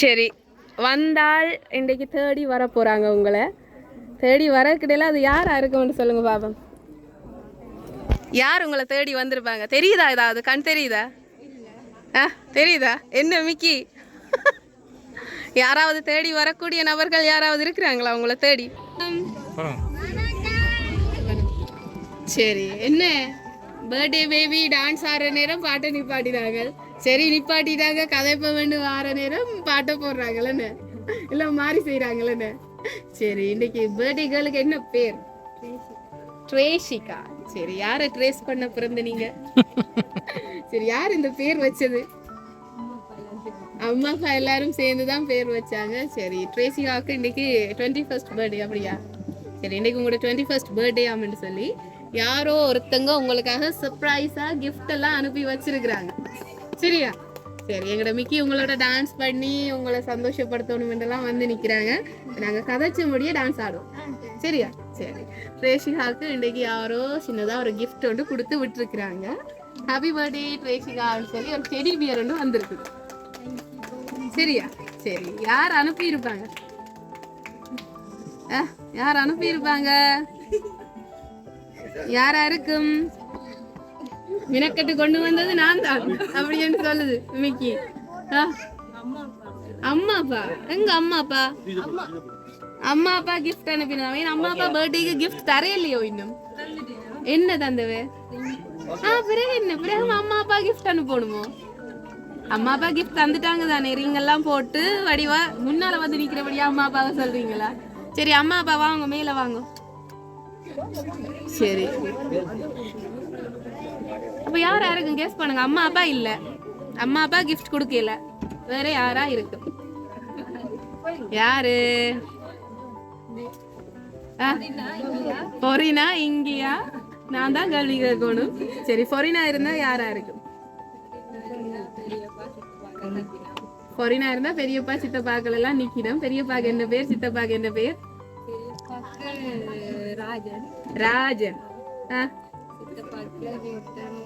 சரி வந்தால் இன்றைக்கு தேடி வர போகிறாங்க உங்களை. தேடி வரக்கிடையில அது யாராக இருக்கும்னு சொல்லுங்க பாபம். யார் உங்களை தேடி வந்திருப்பாங்க? தெரியுதா ஏதாவது கண் தெரியுதா? ஆ தெரியுதா? என்ன மிக்கி? யாராவது தேடி வரக்கூடிய நபர்கள் யாராவது இருக்கிறாங்களா உங்களை தேடி? சரி என்ன? பர்த்டே பேபி டான்ஸ் ஆடுற நேரம் பாட்டை பாடினார்கள் சரி நிப்பாட்டிட்டாங்க. கதைப்ப வேண்டும் வார நேரம் பாட்டை போடுறாங்களேன்னு. இல்லை மாறி செய்கிறாங்களேன்னு சரி இன்னைக்கு பர்த்டே கேர்ளுக்கு என்ன பேர்? ட்ரேஷிகா. சரி யாரை ட்ரேஸ் பண்ண பிறந்த நீங்க சரி யார் இந்த பேர் வச்சது? அம்மா அப்பா எல்லாரும் சேர்ந்து தான் பேர் வச்சாங்க. சரி ட்ரேசிகாவுக்கு இன்னைக்கு டுவெண்ட்டி ஃபர்ஸ்ட் பர்த்டே அப்படியா? சரி இன்னைக்கு உங்களோட டுவெண்ட்டி ஃபர்ஸ்ட் பர்த்டே ஆமென்னு சொல்லி யாரோ ஒருத்தங்க உங்களுக்காக சர்ப்ரைஸா கிஃப்ட் எல்லாம் அனுப்பி வச்சிருக்கிறாங்க. சரியா? சரி எங்களோட மிக்கி உங்களோட டான்ஸ் பண்ணி உங்களை சந்தோஷப்படுத்தணுமென்றெல்லாம் வந்து நிக்கிறாங்க. நாங்க கதைச்ச முடிய டான்ஸ் ஆடுவோம். சரியா? சரி. ட்ரேஷிகாவுக்கு இன்னைக்கு யாரோ சின்னதா ஒரு gift ஒன்று கொடுத்து விட்டுருக்குறாங்க. ஹாப்பி பர்த்டே ட்ரேஷிகான்னு சொல்லி ஒரு டெடி பியர் ஒன்று வந்திருக்குது. சரியா? சரி. யார் அனுப்பி இருப்பாங்க யார் அனுப்பி இருப்பாங்க யாரா இருக்கும் மினக்கட்டு கொண்டு வந்தது நான் தான். அப்படின்னு சொல்லுது மிக்கி அம்மா அப்பா எங்க அம்மா அப்பா அம்மா அப்பா கிஃப்ட் அனுப்பினாவே என் அம்மா அப்பா பர்த்டேக்கு கிஃப்ட் தரையில்லையோ இன்னும்? என்ன தந்தவே ஆ பிறகு என்ன? பிறகு அம்மா அப்பா கிஃப்ட் அனுப்பணுமோ? அம்மா அப்பா கிஃப்ட் தந்துட்டாங்க தானே. ரிங் எல்லாம் போட்டு வடிவா முன்னால வந்து நிக்கிறபடியா அம்மா அப்பாவை சொல்றீங்களா? சரி அம்மா அப்பா வாங்க மேல வாங்க. சரி. அப்ப யாரா இருக்கும் கெஸ் பண்ணுங்க? அம்மா அப்பா இல்ல. அம்மா அப்பா கிஃப்ட் கொடுக்கல. வேற யாரா இருக்கு? யாரு? ஆ? ஃபொரினா இங்கேயா? நான் தான் கேள்வி கேட்கணும். சரி ஃபொரினா இருந்தா யாரா இருக்கும் ஃபொரினா இருந்தா பெரியப்பா சித்தப்பாக்கள் எல்லாம் நிக்கணும் பெரியப்பாக்கு என்ன பேர் சித்தப்பாக்கு என்ன பேர்? ராஜன். ஆ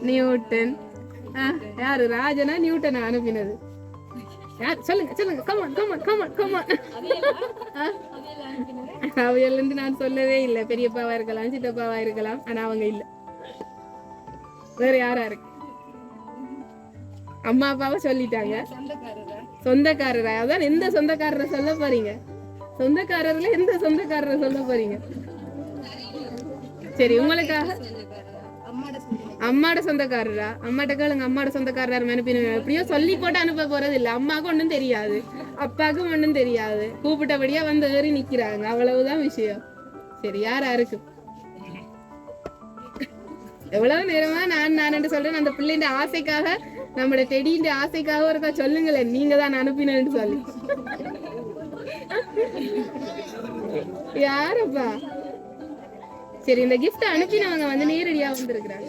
நியூட்டன். யாரு? ராஜனா நியூட்டனா அனுப்பினது? யார்? சொல்லுங்க சொல்லுங்க. கமான் கமான் கமான் கமான் அவையில இருந்து நான் சொல்லவே இல்லை. பெரியப்பாவா இருக்கலாம் சித்தப்பாவா இருக்கலாம். ஆனா அவங்க இல்ல. வேற யாரா இருக்கு? அம்மா அப்பாவை சொல்லிட்டாங்க. சொந்தக்காரரா? அதான் எந்த சொந்தக்காரரை சொல்ல போறீங்க? சொந்தக்காரர்ல எந்த சொந்தக்காரரை சொல்ல போறீங்க? சரி உங்களுக்காக அம்மாட சொந்தக்காரரா. அம்மாட்ட கேளுங்க அம்மாட சொந்தக்காரரா அனுப்பினுங்க எப்படியோ சொல்லி போட்டு அனுப்ப போறது இல்ல. அம்மாவுக்கு ஒண்ணும் தெரியாது. அப்பாவுக்கும் ஒண்ணும் தெரியாது. கூப்பிட்டபடியா வந்து ஏறி நிக்கிறாங்க. அவ்வளவுதான் விஷயம். சரி யாரா இருக்கு எவ்வளவு நேரமா நான் நான் சொல்றேன். அந்த பிள்ளைண்ட ஆசைக்காக நம்மளோட டெடியின் ஆசைக்காக ஒருக்கா சொல்லுங்களேன். நீங்க தான் அனுப்பினு சொல்லி. யாரப்பா? சரி இந்த கிஃப்ட் அனுப்பினவங்க வந்து நேரடியா வந்திருக்கிறாங்க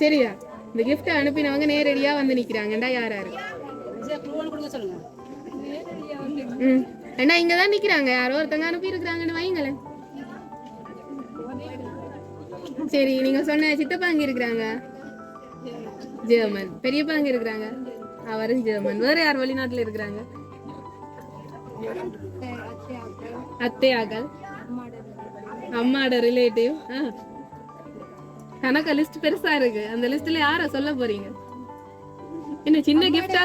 சரியா? இந்த கிஃப்ட் அனுப்பினவங்க நேரடியா வந்து நிக்கிறாங்கடா யார் யாரு? ம். ஏண்டா இங்க தான் நிக்கிறாங்க. யாரோ ஒருத்தங்க அனுப்பி இருக்கிறாங்கன்னு வைங்களேன் சரி நீங்க சொன்ன சித்தப்பா அங்க இருக்கிறாங்க. ஜெர்மன். பெரியப்பா அங்க இருக்கிறாங்க. அவரும் ஜெர்மன். வேற யார் வெளிநாட்டுல இருக்கிறாங்க? அத்தையாக்கள். அம்மாட ரிலேட்டிவ் கணக்கா லிஸ்ட் பெருசா இருக்கு. அந்த லிஸ்ட்ல யார சொல்ல போறீங்க? என்ன சின்ன கிஃப்டா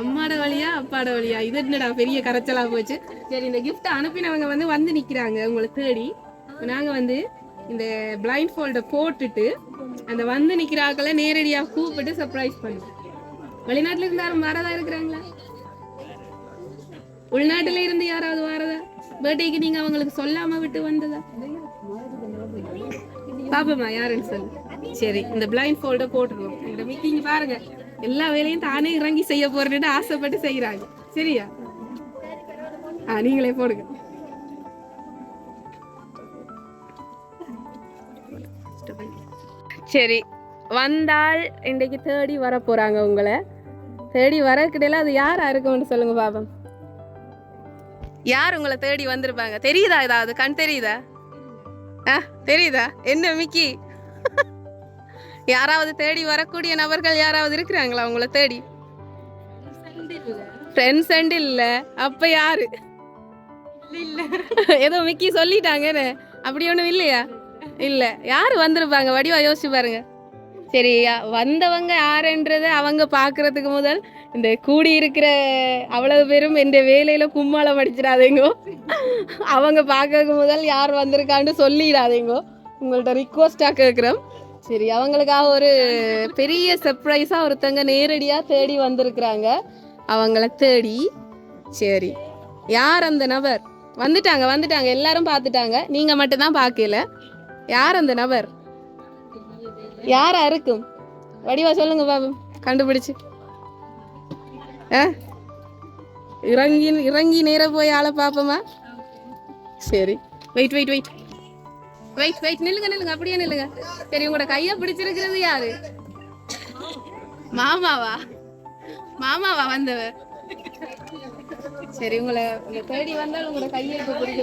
அம்மாட வழியா அப்பாட வழியா? இது என்னடா பெரிய கரைச்சலா போச்சு. சரி இந்த gift அனுப்பினவங்க வந்து வந்து நிக்கிறாங்க. உங்களை தேடி. நாங்க வந்து இந்த பிளைண்ட் ஃபோல்ட போட்டுட்டு அந்த வந்து நிக்கிற ஆக்களை நேரடியா கூப்பிட்டு சர்ப்ரைஸ் பண்ணுவோம். வெளிநாட்டுல இருந்து யாரும் வரதா இருக்கிறாங்களா? உள்நாட்டுல இருந்து யாராவது வரதா? பர்த்டேக்கு நீங்க அவங்களுக்கு சொல்லாம விட்டு வந்ததா? பாப்பமா யாருன்னு சொல்லு. சரி இந்த பிளைண்ட் ஃபோல்ட போட்டுருவோம். இந்த மீட்டிங் பாருங்க. எல்லா வேலையும் தானே இறங்கி செய்ய போறேன்னு ஆசைப்பட்டு செய்யறாங்க சரியா? ஆ நீங்களே போடுங்க. சரி வந்தால் இன்றைக்கு தேடி வர போறாங்க உங்களை. தேடி வரக்கிடையில அது யாரா இருக்கும்னு சொல்லுங்க பாபம்? யார் உங்களை தேடி வந்திருப்பாங்க? தெரியுதா ஏதாவது? கண் தெரியுதா? ஆ தெரியுதா? என்ன மிக்கி? யாராவது தேடி வரக்கூடிய நபர்கள் யாராவது இருக்கிறாங்களா உங்களை தேடி? ஃப்ரெண்ட்ஸ் அண்ட் இல்ல. அப்ப யாரு? ஏதோ மிக்கி சொல்லிட்டாங்கன்னு அப்படி ஒன்றும் இல்லையா? இல்ல. யாரு வந்திருப்பாங்க? வடிவா யோசிச்சு பாருங்க. சரியா வந்தவங்க யாருன்றது அவங்க பாக்குறதுக்கு முதல் இந்த கூடி இருக்கிற அவ்வளவு பேரும் எந்த வேலையில கும்மாளம் அடிச்சிடாதீங்கோ. அவங்க பார்க்கறதுக்கு முதல் யார் வந்திருக்கான்னு சொல்லிடாதீங்கோ. உங்கள்ட்ட ரிக்வஸ்டாக கேட்குறோம் சரி அவங்களுக்காக ஒரு பெரிய சர்ப்ரைஸாக ஒருத்தங்க நேரடியாக தேடி வந்திருக்கிறாங்க. அவங்கள தேடி சரி. யார் அந்த நபர்? வந்துட்டாங்க வந்துட்டாங்க. எல்லாரும் பார்த்துட்டாங்க. நீங்கள் மட்டும்தான் பார்க்கல. யார் அந்த நபர்? யாரா இருக்கும் வடிவா சொல்லுங்க பாபு. கண்டுபிடிச்சு. இறங்கி இறங்கி நேரா போய் ஆளை பார்ப்போமா? சரி. Wait wait wait wait wait நில்லுங்க நில்லுங்க. அப்படியே நில்லுங்க. சரி உங்களோட கையை பிடிச்சிருக்கிறது யாரு? மாமாவா? மாமாவா வந்தவ? சரி உங்களை உங்களை தேடி வந்தால் உங்களோட கையை இப்ப பிடிக்க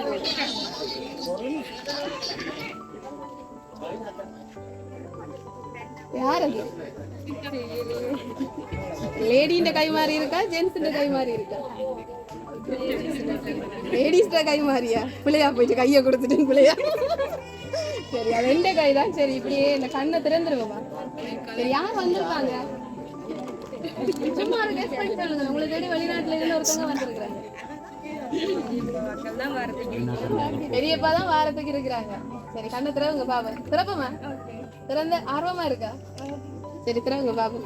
யார் அது? லேடின்ற கை மாறி இருக்கா? ஜென்ஸுன்ற கை மாறி இருக்கா? லேடிஸ்ட கை மாறியா? பிள்ளையா போயிட்டு கையை கொடுத்துட்டு பிள்ளையா. சரி அது ரெண்டு கை தான். சரி இப்படியே இந்த கண்ணை திறந்துருவோமா? சரி யார் வந்திருக்காங்க? சும்மா ஒரு கெஸ் பண்ணி சொல்லுங்க உங்களை தேடி வெளிநாட்டுல இருந்து ஒருத்தவங்க வந்திருக்கிறாங்க. பெரியப்பா தான் வாரத்துக்கு இருக்கிறாங்க. சரி கண்ணை திறவுங்க பாபா திறப்பமா? திறந்த ஆர்வமா இருக்கா? சரி திறவுங்க பாபு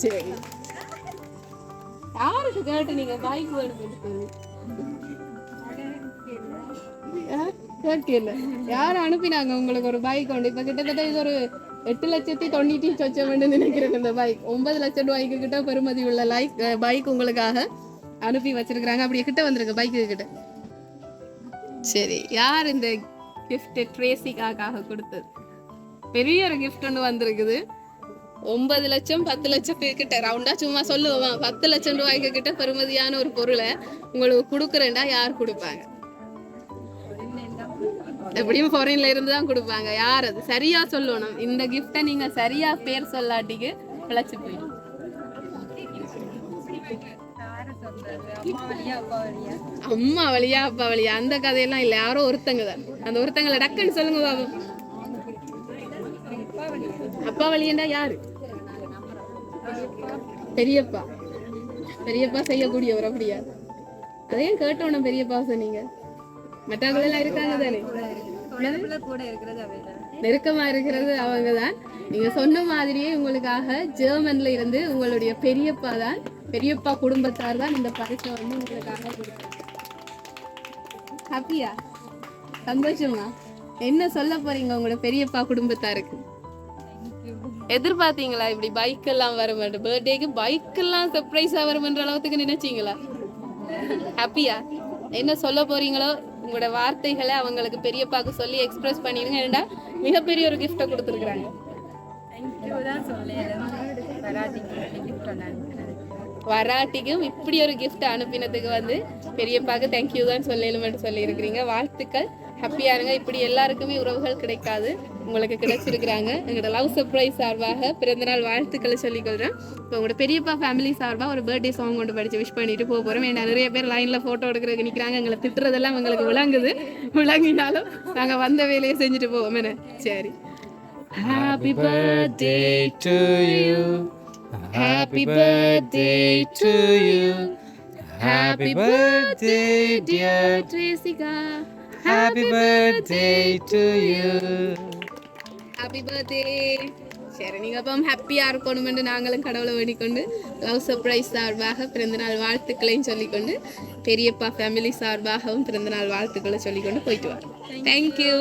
சரி யாருக்கு கேட்டு நீங்க பைக் கேட்கல யார் அனுப்பினாங்க உங்களுக்கு ஒரு பைக் உண்டு இப்ப கிட்டத்தட்ட இது ஒரு எட்டு லட்சத்தி தொண்ணூற்றி சொச்சம் நினைக்கிறேன் இந்த பைக் ஒன்பது லட்சம் ரூபாய்க்கு கிட்ட பெறுமதி உள்ள லைக் பைக் உங்களுக்காக அனுப்பி வச்சிருக்கிறாங்க. அப்படியே கிட்ட வந்திருக்கு பைக்கு கிட்ட. சரி யார் இந்த கிஃப்ட் ட்ரேசிக்காக கொடுத்தது? பெரிய ஒரு கிஃப்ட் ஒன்று வந்திருக்குது. ஒன்பது லட்சம் பத்து லட்சம் கிட்ட ரவுண்டா சும்மா சொல்லுவோம்? பத்து லட்சம் ரூபாய்க்கு கிட்ட பெறுமதியான ஒரு பொருளை உங்களுக்கு கொடுக்குறேன்டா யார் கொடுப்பாங்க? எப்படியும் ஃபாரின்ல இருந்து தான் கொடுப்பாங்க. யார் அது? சரியா சொல்லணும். இந்த கிஃப்டை நீங்க சரியா பேர் சொல்லாட்டிக்கு பிழைச்சு போயிடும். அம்மா வழியா அப்பா வழியா. அந்த கதையெல்லாம் இல்ல. யாரோ ஒருத்தங்க தான். அந்த ஒருத்தங்களை டக்குன்னு சொல்லுங்க பாபு. அப்பா வழியண்டா யாரு? பெரியப்பா. பெரியப்பா செய்யக்கூடியவர் அப்படியா? அதையும் கேட்டோம் பெரியப்பா சொன்னீங்க? மற்றவங்க எல்லாம் இருக்காங்க தானே? நெருக்கமா இருக்கிறது அவங்க தான் நீங்க சொன்ன மாதிரியே உங்களுக்காக ஜெர்மன்ல இருந்து உங்களுடைய பெரியப்பா தான் பெரியப்பா குடும்பத்தார் தான் இந்த பரிசை வந்து உங்களுக்காக கொடுத்தாங்க ஹாப்பியா? சந்தோஷமா? என்ன சொல்ல போறீங்க உங்களோட பெரியப்பா குடும்பத்தாருக்கு? எதிர்பார்த்தீங்களா? இப்படி பைக் எல்லாம் வரும் பர்த்டேக்கு பைக் எல்லாம் சர்ப்ரைஸா வரும்ன்ற அளவுக்கு நினைச்சீங்களா? ஹாப்பியா? என்ன சொல்ல போறீங்களோ? உங்களோட வார்த்தைகளை அவங்களுக்கு பெரியப்பாக்கு சொல்லி எக்ஸ்பிரஸ் பண்ணிருங்க ஏன்டா மிகப்பெரிய ஒரு கிஃப்ட்டை கொடுத்துருக்குறாங்க. வராட்டிக்கும் இப்படி ஒரு கிஃப்ட் அனுப்பினதுக்கு வந்து பெரியப்பாக்கு தேங்க்யூ தான் சொல்லணும்னு சொல்லியிருக்கிறீங்க. வாழ்த்துக்கள். ஹாப்பியாக இருங்க. இப்படி எல்லாருக்குமே உறவுகள் கிடைக்காது. உங்களுக்கு கிடைச்சிருக்கிறாங்க. எங்களோட லவ் சர்ப்ரைஸ் சார்பாக பிறந்தநாள் வாழ்த்துக்களை சொல்லிக்கொள்கிறேன் இப்போ உங்களோட பெரியப்பா ஃபேமிலி சார்பாக ஒரு பர்த்டே சாங் கொண்டு படித்து விஷ் பண்ணிட்டு போக போகிறோம் ஏன்னா நிறைய பேர் லைனில் ஃபோட்டோ எடுக்கிறதுக்கு நிற்கிறாங்க எங்களை திட்டுறதெல்லாம் எங்களுக்கு விளங்குது. விளங்கினாலும் நாங்கள் வந்த வேலையை செஞ்சுட்டு போவோம். என்ன? சரி. Happy birthday to you. Happy birthday to you. Happy birthday, dear. Tresica. Happy birthday to you. Happy birthday சரி நீங்கள் அப்போ ஹாப்பியாக இருக்கணுமென்று நாங்களும் கடவுளை வேண்டிக்கொண்டு லவ் சர்ப்ரைஸ் சார்பாக பிறந்தநாள் வாழ்த்துக்களையும் சொல்லிக்கொண்டு பெரியப்பா ஃபேமிலி சார்பாகவும் பிறந்தநாள் வாழ்த்துக்களை சொல்லிக்கொண்டு போயிட்டு வரோம் தேங்க்யூ